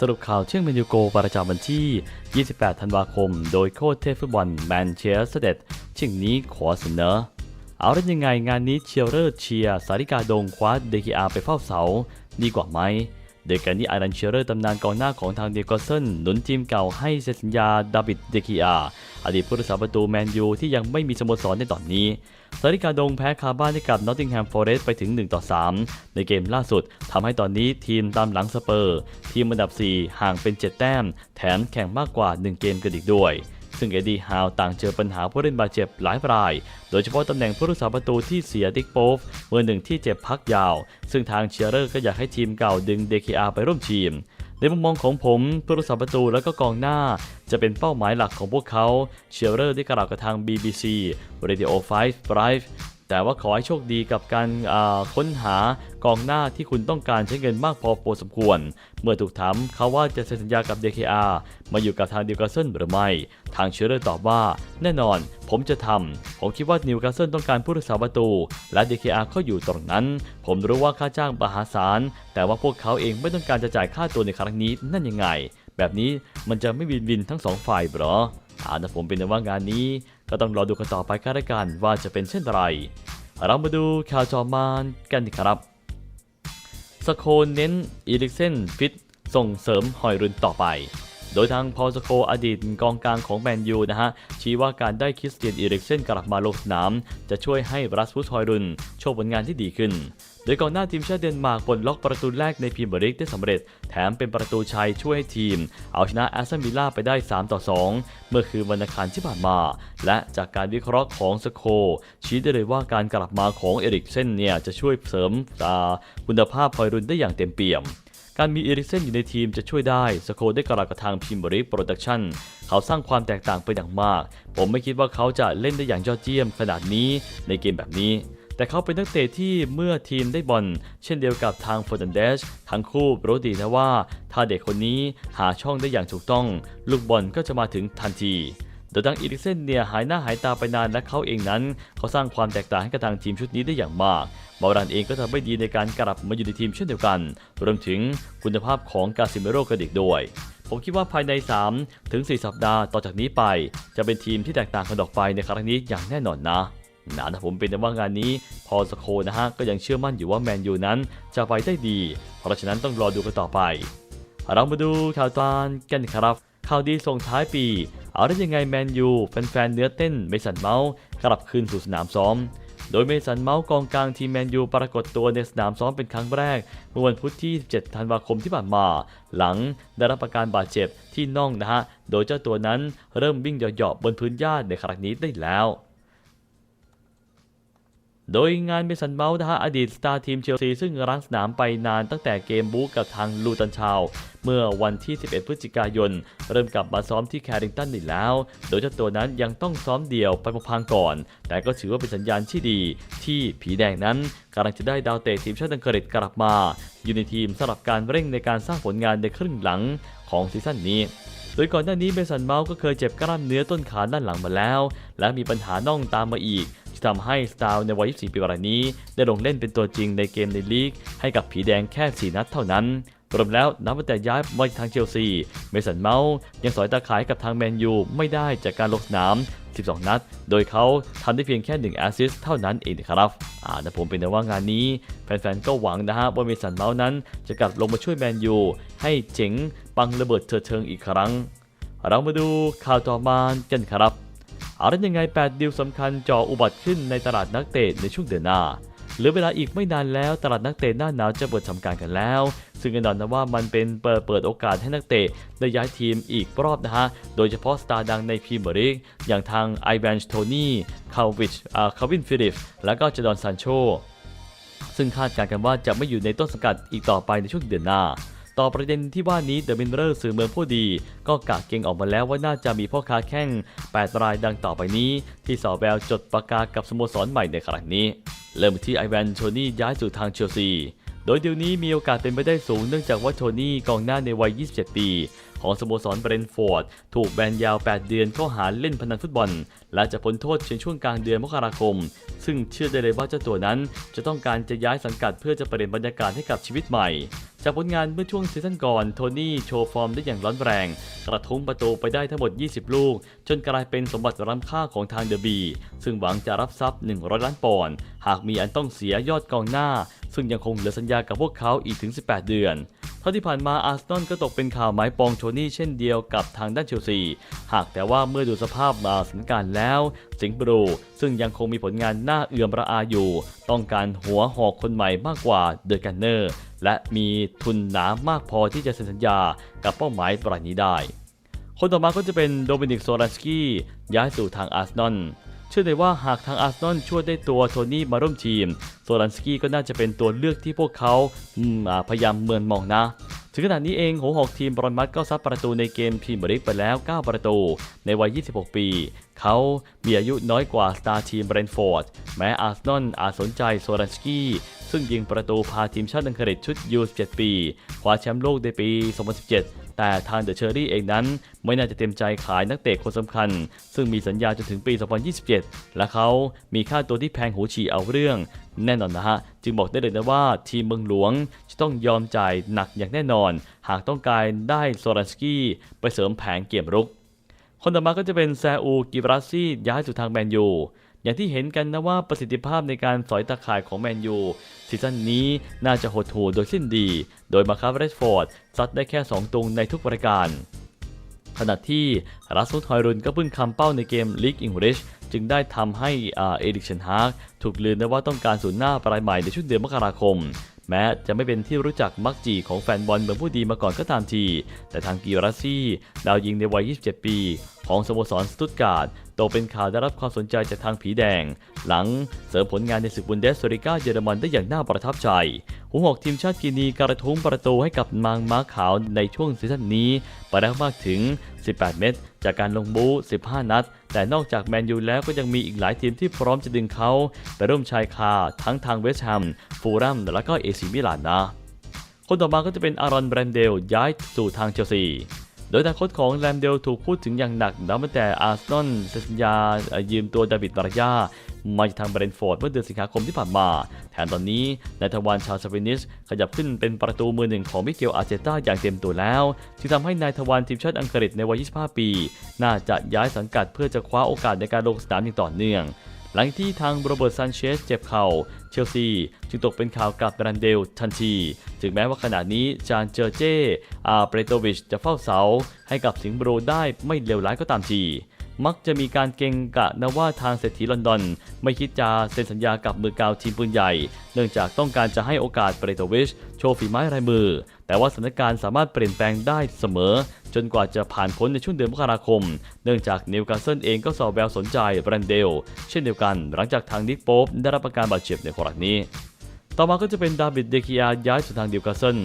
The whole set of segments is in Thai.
สรุปข่าวเชื่องเมนูโกประจำวันที่ 28 ธันวาคม โดยโค้ชเทพฟุตบอลแมนเชสเตอร์เที่งนี้ขอเสนอ เอาได้ยังไงงานนี้เชียร์เลอร์เชียร์สาริกาดงคว้าเดคิอาไปเฝ้าเสา ดีกว่าไหม โดยการที่อารันเชียร์เลอร์ตำนานกองหน้าของทางเดกอเซนหนุนทีมเก่าให้เซ็นสัญญาดาบิดเดคิอาอดีตผู้รักษาประตูแมนยูที่ยังไม่มีสโมสรในตอนนี้สาริกาดงแพ้คาบ้านให้กับนอตติงแฮมฟอเรสต์ไปถึง 1 ต่อ 3 ในเกมล่าสุดทำให้ตอนนี้ทีมตามหลังสเปอร์ ทีมอันดับ 4 ห่างเป็น 7 แต้ม แถมแข่งมากกว่า 1 เกมกันอีกด้วย ซึ่งเอ็ดดี้ฮาวต่างเจอปัญหาผู้เล่นบาดเจ็บหลายราย โดยเฉพาะตำแหน่งผู้รักษาประตูที่เสียดิกโปฟเมื่อหนึ่งที่เจ็บพักยาว ซึ่งทางเชียร์เลอร์ก็อยากให้ทีมเก่าดึงเดคอาไปร่วมทีมในมุมมองของผมผู้รักษาประตูและก็กองหน้า จะเป็นเป้าหมายหลักของพวกเขา เชียร์เลอร์ได้กล่าวกับทาง BBC Radio 5 Live แต่ว่าขอให้โชคดีกับการค้นหากองหน้าที่คุณต้องการใช้เงินมากพอพอสมควร เมื่อถูกถามเขาว่าจะเซ็นสัญญากับ DKR มาอยู่กับทางดิวคาสเซิลหรือไม่ ทางเชอร์เลอร์ตอบว่า แน่นอน ผมจะทำ ผมคิดว่านิวคาสเซิลต้องการผู้รักษาประตู และ DKR เขาอยู่ตรงนั้น ผมรู้ว่าค่าจ้างมหาศาล แต่ว่าพวกเขาเองไม่ต้องการจะจ่ายค่าตัวในครั้งนี้นั่นยังไง แบบนี้มันจะไม่วินวินทั้งสองฝ่ายหรออ่านะผมเป็นแต่ว่างานนี้ ก็ต้องรอดูกันต่อไปกันละกันว่าจะเป็นเช่นไร เรามาดูข่าวจอมานกันครับสโคเน้นอีริกเซนฟิตส่งเสริมหอยรุนต่อไป โดยทางพอลสโคอดีตกองกลางของแมนยูนะฮะ ชี้ว่าการได้คริสเตียนอีริกเซนกลับมาลงสนาม จะช่วยให้รัสพุสหอยรุน โชว์ผลงานที่ดีขึ้น โดยกอนหน้าทีมชาติเดนมาร์กปลดล็อกประตูแรกในพรีเมียร์ลีกได้สำเร็จ แถมเป็นประตูชัยช่วยให้ทีม เอาชนะแอสตันวิลล่าไปได้ 3 ต่อ 2 เมื่อคืนวันอังคารที่ผ่านมา และจากการวิเคราะห์ของสโค ชี้ได้เลยว่าการกลับมาของเอริกเซนเนี่ยจะช่วยเสริมอ่าคุณภาพพอยรุนได้อย่างเต็มเปี่ยมการมีเอริกเซนอยู่ในทีมจะช่วยได้ สโคได้กล่าวกับทางพิมบริกโปรดักชั่น เขาสร้างความแตกต่างไปอย่างมาก ผมไม่คิดว่าเขาจะเล่นได้อย่างยอดเยี่ยมขนาดนี้ในเกมแบบนี้ แต่เขาเป็นนักเตะที่เมื่อทีมได้บอลเช่นเดียวกับทางฟอร์ดันเดชทั้งคู่รู้ดีนะว่า ถ้าเด็กคนนี้หาช่องได้อย่างถูกต้อง ลูกบอลก็จะมาถึงทันทีโดยทางอีริกเซนเนี่ยหายหน้าหายตาไปนานและเขาเองนั้น เขาสร้างความแตกต่างให้กับทางทีมชุดนี้ได้อย่างมากบารันเองก็ทำได้ดีในการกลับมาอยู่ในทีมเช่นเดียวกัน รวมถึงคุณภาพของกาซิเมโรกระดิกด้วย ผมคิดว่าภายใน 3 ถึง 4 สัปดาห์ต่อจากนี้ไป จะเป็นทีมที่แตกต่างกันออกไปในครั้งนี้อย่างแน่นอนนะ นะนะผมเป็นแต่ว่างานนี้พอสโคนะฮะก็ยังเชื่อมั่นอยู่ว่าแมนยูนั้นจะไปได้ดี เพราะฉะนั้นต้องรอดูกันต่อไป เรามาดูข่าวตอนกันครับข่าวดีส่งท้ายปี เอาได้ยังไงแมนยูแฟนๆเนื้อเต้นเมสันเมาส์กลับคืนสู่สนามซ้อม โดยเมสันเมาส์กองกลางทีมแมนยูปรากฏตัวในสนามซ้อมเป็นครั้งแรก เมื่อวันพุธที่ 17 ธันวาคมที่ผ่านมา หลังได้รับอาการบาดเจ็บที่น่องนะฮะ โดยเจ้าตัวนั้นเริ่มวิ่งเหยาะๆบนพื้นหญ้าในครั้งนี้ได้แล้ว โดยงานเมสันเมาส์นะฮะอดีตสตาร์ทีมเชลซีซึ่งร้งสนามไปนานตั้งแต่เกมบู๊กับทางลูตันชาว เมื่อวันที่ 11 พฤศจิกายน เริ่มกลับมาซ้อมที่แคริงตันอีกแล้ว โดยเจ้าตัวนั้นยังต้องซ้อมเดี่ยวไปพังๆก่อน แต่ก็ถือว่าเป็นสัญญาณที่ดี ที่ผีแดงนั้นกำลังจะได้ดาวเตะทีมชาติอังกฤษกลับมา อยู่ในทีมสำหรับการเร่งในการสร้างผลงานในครึ่งหลังของซีซั่นนี้ โดยก่อนหน้านี้เบสันเมาส์ก็เคยเจ็บกล้ามเนื้อต้นขาด้านหลังมาแล้ว และมีปัญหาน่องตามมาอีกที่ทำให้สตาร์ในวัย 24 ปีรายนี้ ได้ลงเล่นเป็นตัวจริงในเกมในลีก ให้กับผีแดงแค่ 4 นัดเท่านั้น รวมแล้วนับตั้งแต่ย้ายมาทางเชลซี เมสันเมาส์ยังสอยตาขายกับทางแมนยูไม่ได้จากการลงสนาม 12 นัด โดยเขาทำได้เพียงแค่ 1 แอสซิสต์เท่านั้นเองครับอ่าแต่ผมเป็นแต่ว่างานนี้ แฟนๆ ก็หวังนะฮะว่าเมสันเมาส์นั้นจะกลับลงมาช่วยแมนยูให้เจ๋งปังระเบิดเถิดเทิงอีกครั้ง เรามาดูข่าวต่อมากันครับเอาละยังไง 8 ดีลสำคัญจ่ออุบัติขึ้นในตลาดนักเตะในช่วงเดือนหน้า เหลือเวลาอีกไม่นานแล้วตลาดนักเตะหน้าหนาวจะเปิดทำการกันแล้ว ซึ่งแน่นอนนะว่ามันเป็นเปิดเปิดโอกาสให้นักเตะได้ย้ายทีมอีกรอบนะฮะ โดยเฉพาะสตาร์ดังในพรีเมียร์ลีกอย่างทางไอแวนโทนี่คาวิชอาคาวินฟิลิปและก็จดอนซานโชซึ่งคาดการณ์กันว่าจะไม่อยู่ในต้นสังกัดอีกต่อไปในช่วงเดือนหน้าต่อประเด็นที่ว่านี้เดอะมินเรอร์สื่อเมืองผู้ดี ก็กะเก่งออกมาแล้วว่าน่าจะมีพ่อค้าแข่ง8 รายดังต่อไปนี้ ที่สอแววจดประกาศกับสโมสรใหม่ในครั้งนี้ เริ่มที่ไอแวนโทนี่ย้ายสู่ทางเชลซี โดยเดี๋ยวนี้มีโอกาสเป็นไปได้สูงเนื่องจากว่าโทนี่กองหน้าในวัย 27 ปี ของสโมสรเบรนฟอร์ด ถูกแบนยาว 8 เดือนข้อหาเล่นพนันฟุตบอล และจะพ้นโทษในช่วงกลางเดือนมกราคม ซึ่งเชื่อได้เลยว่าเจ้าตัวนั้น จะต้องการจะย้ายสังกัดเพื่อจะเปลี่ยนบรรยากาศให้กับชีวิตใหม่จากผลงานเมื่อช่วงซีซั่นก่อน โทนี่โชว์ฟอร์มได้อย่างร้อนแรง กระทุ้งประตูไปได้ทั้งหมด 20 ลูก จนกลายเป็นสมบัติล้ำค่าของทางเดอะบี ซึ่งหวังจะรับทรัพย์ 100 ล้านปอนด์ หากมีอันต้องเสียยอดกองหน้า ซึ่งยังคงเหลือสัญญากับพวกเขาอีกถึง 18 เดือน เท่าที่ผ่านมาอาร์เซนอลก็ตกเป็นข่าวหมายปองโทนี่เช่นเดียวกับทางด้านเชลซี หากแต่ว่าเมื่อดูสภาพมาสถานการณ์แล้ว สิงห์บรูซึ่งยังคงมีผลงานน่าเอื่อมระอาอยู่ ต้องการหัวหอกคนใหม่มากกว่าเดอะกันเนอร์ และมีทุนหนามากพอที่จะเซ็นสัญญากับเป้าหมายรายนี้ได้ คนต่อมาก็จะเป็นโดมินิกโซลันสกี้ย้ายสู่ทางอาร์เซนอล ชื่อได้ว่าหากทางอาร์เซนอลช่วยได้ตัวโทนี่มาร่วมทีมโซลันสกี้ก็น่าจะเป็นตัวเลือกที่พวกเขาพยายามเมือนมองนะ ถึงขนาดนี้เองหัวหอกทีมบรอนมัดก็ซัดประตูในเกมพรีเมียร์ลีกไปแล้ว 9 ประตู ในวัย 26 ปี เขามีอายุน้อยกว่าสตาร์ทีมเบรนฟอร์ด แม้อาร์เซนอลอาจสนใจโซลันสกี้ซึ่งยิงประตูพาทีมชาติอังกฤษชุดยู17ปีคว้าแชมป์โลกในปี 2017 แต่ทางเดอะเชอรี่เองนั้น ไม่น่าจะเต็มใจขายนักเตะคนสำคัญ ซึ่งมีสัญญาจนถึงปี 2027 และเขามีค่าตัวที่แพงหูฉี่เอาเรื่อง แน่นอนนะฮะ จึงบอกได้เลยนะว่าทีมเมืองหลวงจะต้องยอมจ่ายหนักอย่างแน่นอน หากต้องการได้โซรันสกี้ไปเสริมแผงเกมรุกคนต่อมาก็จะเป็นแซอูกิบราซี่ย้ายสู่ทางแมนยู อย่างที่เห็นกันนะว่าประสิทธิภาพในการสอยตาข่ายของแมนยูซีซั่นนี้น่าจะหดหู่โดยสิ้นดี โดยมาคาเรสฟอร์ดซัดได้แค่ 2ตุงในทุกรายการขณะที่รัสมุทอยรุนก็พิ่งคำเป้าในเกมลีกอังกฤษจึงได้ทำให้อาเอริกเชนฮาร์กถูกลือนะว่าต้องการศูนย์หน้ารายใหม่ในช่วงเดือนมกราคม แม้จะไม่เป็นที่รู้จักมักจีของแฟนบอลเมืองผู้ดีมาก่อนก็ตามที แต่ทางกีราซี่ดาวยิงในวัย 27 ปีของสโมสรสตุตการ์ดตกเป็นข่าวได้รับความสนใจจากทางผีแดง หลังเสริมผลงานในศึกบุนเดสริก้าเยอรมันได้อย่างน่าประทับใจ หัวหอกทีมชาติกินีการะทุ้งประตูให้กับมังม้าขาวในช่วงซีซั่นนี้ไปได้มากถึง 18 เม็ดจากการลงบู๊15 นัด แต่นอกจากแมนยูแล้วก็ยังมีอีกหลายทีมที่พร้อมจะดึงเขาไปร่วมชายคาทั้งทางเวสต์แฮมฟูลแลมและก็เอซิมิลานนะ คนต่อมาก็จะเป็นอารอนแบรนเดลย้ายสู่ทางเชลซี ดยอนาคตของแรมเดลถูกพูดถึงอย่างหนักนับตั้งแต่อาร์เซนอลเซ็นสัญญายืมตัวดาวิดบารายามาจากทางเบรนฟอร์ดเมื่อเดือนสิงหาคมที่ผ่านมา แถมตอนนี้นายทวารชาวสเปนิชขยับขึ้นเป็นประตูมือหนึ่งของมิเกลอาร์เจต้าอย่างเต็มตัวแล้วจึงทำให้นายทวารทีมชาติอังกฤษในวัย 25 ปี น่าจะย้ายสังกัดเพื่อจะคว้าโอกาสในการลงสนามอย่างต่อเนื่อง หลังที่ทางโรเบิร์ตซันเชสเจ็บเข่าเชลซี จึงตกเป็นข่าวกับแบรนเดลทันที ถึงแม้ว่าขณะนี้จานเจอเจอาเปรโตวิชจะเฝ้าเสา ให้กับสิงห์โบรได้ไม่เลวร้ายก็ตามทีมักจะมีการเก่งกะนะว่าทางเศรษฐีลอนดอน ไม่คิดจะเซ็นสัญญากับมือกาวทีมปืนใหญ่ เนื่องจากต้องการจะให้โอกาสเปรโตวิชโชว์ฝีไม้ลายมือ แต่ว่าสถานการณ์สามารถเปลี่ยนแปลงได้เสมอ จนกว่าจะผ่านพ้นในช่วงเดือนมกราคม เนื่องจากนิวคาสเซิลเองก็สอบแววสนใจแบรนเดล เช่นเดียวกันหลังจากทางนิกโป๊ปได้รับอาการบาดเจ็บในครั้งนี้ ต่อมาก็จะเป็นดาวิดเดคิอาย้ายสู่ทางนิวคาสเซิล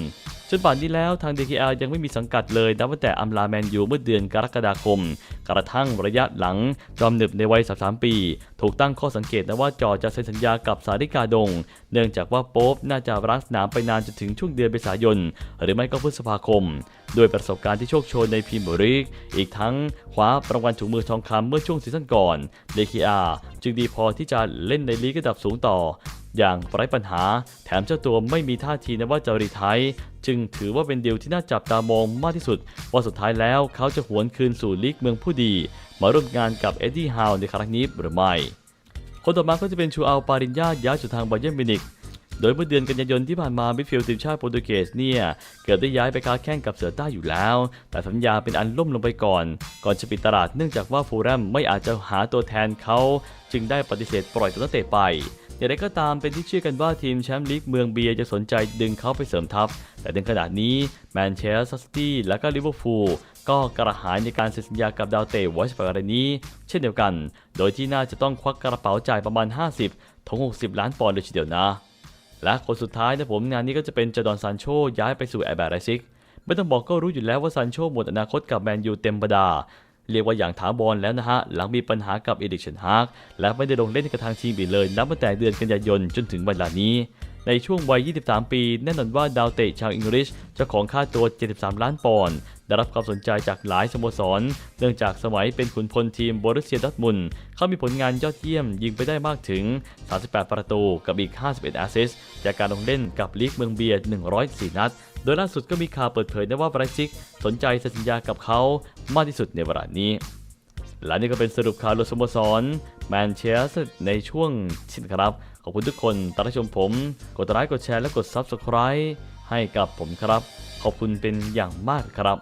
จนป่านนี้แล้วทางเดคิอายังไม่มีสังกัดเลยนับตั้งแต่อัมลาแมนยูเมื่อเดือนกรกฎาคม กระทั่งระยะหลัง จอมหนึบในวัย 33 ปี ถูกตั้งข้อสังเกตนะว่าจอจะเซ็นสัญญากับสาริกาดง เนื่องจากว่าโป๊ปน่าจะรักสนามไปนานจนถึงช่วงเดือนเมษายน หรือไม่ก็พฤษภาคม ด้วยประสบการณ์ที่โชคโชนในพรีเมียร์ลีกอีกทั้งคว้ารางวัลถุงมือทองคำเมื่อช่วงซีซั่นก่อนเดคิอาจึงดีพอที่จะเล่นในลีกระดับสูงต่อ อย่างไร้ปัญหา แถมเจ้าตัวไม่มีท่าทีนะว่าจะรีไทร์จึงถือว่าเป็นดีลที่น่าจับตามองมากที่สุด ว่าสุดท้ายแล้วเขาจะหวนคืนสู่ลีกเมืองผู้ดี มาร่วมงานกับเอ็ดดี้ฮาวในครั้งนี้หรือไม่ คนต่อมาก็จะเป็นชูอัลปารินญาย้ายสู่ทางบเยร์นมิวนิกโดยเมื่อเดือนกันยายนที่ผ่านมามิดฟิลด์ทีมชาติโปรตุเกสเนี่ยเกือบได้ย้ายไปค้าแข่งกับเสือใต้อยู่แล้ว แต่สัญญาเป็นอันล่มลงไปก่อน ก่อนจะปิดตลาดเนื่องจากว่าฟูแลมไม่อาจจะหาตัวแทนเขา จึงได้ปฏิเสธปล่อยตัวนักเตะไป อย่างไรก็ตามเป็นที่เชื่อกันว่าทีมแชมป์ลีกเมืองเบียจะสนใจดึงเขาไปเสริมทัพ แต่ในขณะนี้แมนเชสเตอร์ซิตี้และก็ลิเวอร์พูลก็กระหายในการเซ็นสัญญากับดาวเตะวอชปาร์นี้ เช่นเดียวกัน โดยที่น่าจะต้องควักกระเป๋าจ่ายประมาณ 50ถึง60 ล้านปอนด์เลยทีเดียวนะ และคนสุดท้ายนะผมงานนี้ก็จะเป็นจอร์ดอนซานโชย้ายไปสู่แอร์แบรซิกไม่ต้องบอกก็รู้อยู่แล้วว่าซานโชหมดอนาคตกับแมนยูเต็มบดา เรียกว่าอย่างถาวรแล้วนะฮะ หลังมีปัญหากับเอดิกเชนฮาร์กและไม่ได้ลงเล่นกับทางทีมอีกเลยนับตั้งแต่เดือนกันยายนจนถึงเวลานี้ ในช่วงวัย 23 ปี แน่นอนว่าดาวเตะชาวอังกฤษเจ้าของค่าตัว 73 ล้านปอนด์ได้รับความสนใจจากหลายสโมสร เนื่องจากสมัยเป็นขุนพลทีมบรุสเซียดอร์ทมุนเขามีผลงานยอดเยี่ยมยิงไปได้มากถึง 38 ประตูกับอีก 51 แอสซิสต์จากการลงเล่นกับลีกเมืองเบียร์104 นัด โดยล่าสุดก็มีข่าวเปิดเผยนะว่าไบรซิก สนใจเซ็นสัญญากับเขามากที่สุดในเวลานี้ และนี่ก็เป็นสรุปข่าวลสโมสรแมนเชสเตอร์ในช่วงชินครับ ขอบคุณทุกคนตรับชมผม กดไลค์กดแชร์และกด Subscribe ให้กับผมครับ ขอบคุณเป็นอย่างมากครับ